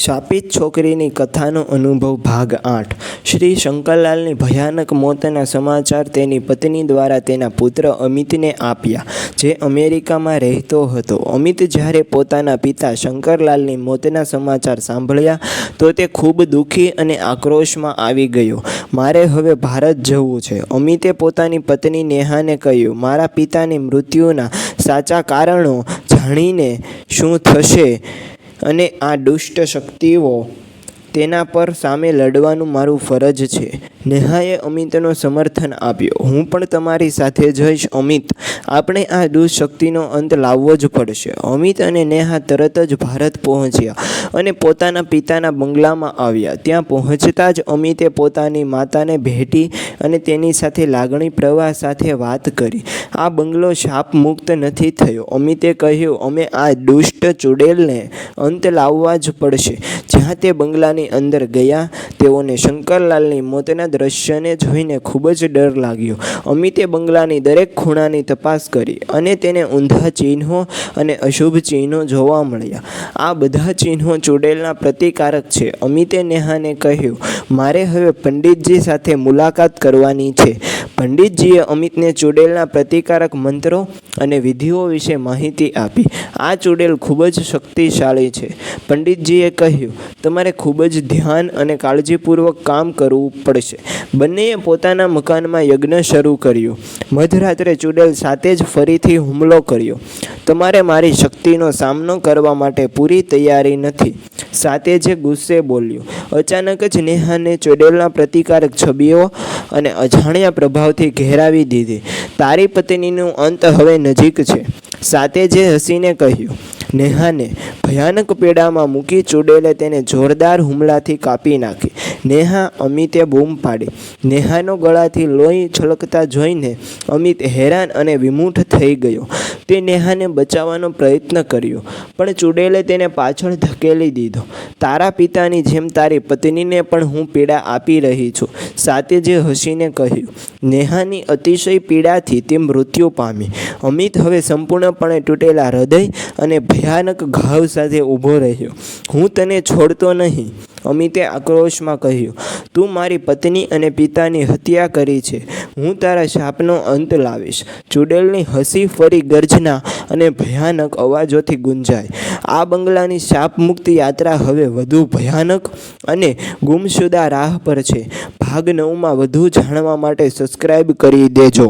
શાપિત છોકરીની કથાનો અનુભવ ભાગ આઠ. શ્રી શંકરલાલની ભયાનક મોતના સમાચાર તેની પત્ની દ્વારા તેના પુત્ર અમિતને આપ્યા, જે અમેરિકામાં રહેતો હતો. અમિત જ્યારે પોતાના પિતા શંકરલાલની મોતના સમાચાર સાંભળ્યા, તો તે ખૂબ દુઃખી અને આક્રોશમાં આવી ગયો. મારે હવે ભારત જવું છે. અમિતે પોતાની પત્ની નેહાને કહ્યું, મારા પિતાની મૃત્યુના સાચા કારણો જાણીને શું થશે? અને આ દુષ્ટ શક્તિઓ તેના પર સામે લડવાનું મારું ફરજ છે. નેહાએ અમિતનો સમર્થન આપ્યો. હું પણ તમારી સાથે જઈશ અમિત. આપણે આ દુઃશક્તિનો અંત લાવવો જ પડશે. અમિત અને નેહા તરત જ ભારત પહોંચ્યા અને પોતાના પિતાના બંગલામાં આવ્યા. ત્યાં પહોંચતા જ અમિતે પોતાની માતાને ભેટી અને તેની સાથે લાગણી પ્રવાહ સાથે વાત કરી. આ બંગલો શાપ મુક્ત નથી થયો. અમિતે કહ્યું, અમે આ દુષ્ટ ચુડેલને અંત લાવવા જ પડશે. જ્યાં તે બંગલાની અંદર ગયા. તેઓને શંકરલાલની મોતના દ્રશ્યને જોઈને ખૂબ જ ડર લાગ્યો. અમિતે બંગલાની દરેક ખૂણાની તપાસ કરી અને તેને ઊંધા ચિહ્નો અને અશુભ ચિહ્નો જોવા મળ્યા. આ બધા ચિહ્નો ચુડેલના પ્રતિકારક છે. અમિતે નેહાને કહ્યું, મારે હવે પંડિતજી સાથે મુલાકાત કરવાની છે. પંડિતજીએ અમિતને ચુડેલના પ્રતિકારક મંત્રો અને વિધિઓ વિશે માહિતી આપી. આ ચુડેલ ખૂબ જ શક્તિશાળી છે. પંડિતજીએ કહ્યું, તમારે ખૂબ જ ધ્યાન અને કાળજીપૂર્વક કામ કરવું પડશે. બંનેએ પોતાના મકાનમાં યજ્ઞ શરૂ કર્યો. મધરાત્રે ચુડેલ સાથે જ ફરીથી હુમલો કર્યો. તમારે મારી શક્તિનો સામનો કરવા માટે પૂરી તૈયારી નથી. સાથે જે ગુસ્સે બોલ્યો, અચાનક જ નેહાને ચુડેલના પ્રતિકારક છબીઓ અને અજાણ્યા પ્રભાવથી ઘેરાવી દીધી. તારી પત્નીનું અંત હવે નજીક છે. સાતે જે હસીને કહ્યું, નેહાને, ભયાનક પીડામાં મૂકી ચૂડેલે તેને જોરદાર હુમલાથી કાપી નાખી. નેહા અમિતે બૂમ પાડી. નેહાનો ગળાથી લોહી છલકતા જોઈને અમિત હેરાન અને વિમુઠ થઈ ગયો. તે નેહાને બચાવવાનો પ્રયત્ન કર્યો, પણ ચૂડેલે તેને પાછળ ધકેલી દીધો. તારા પિતાની જેમ તારી પત્નીને પણ હું પીડા આપી રહી છું. સાતે જે હસીને કહ્યું, નેહાની અતિશય પીડાથી તે મૃત્યુ પામી. અમિત હવે સંપૂર્ણપણે તૂટેલા હૃદય અને ભયાનક ઘાવ સાથે ઊભો રહ્યો. હું તને છોડતો નહીં. અમિતે આક્રોશમાં કહ્યું, તું મારી પત્ની અને પિતાની હત્યા કરી છે. હું તારા શાપનો અંત લાવીશ. ચુડેલની હસી ફરી ગર્જના અને ભયાનક અવાજોથી ગુંજાય. આ બંગલાની શાપ મુક્તિ યાત્રા હવે વધુ ભયાનક અને ગુમશુદા રાહ પર છે. ભાગ નવમાં વધુ જાણવા માટે સબસ્ક્રાઈબ કરી દેજો.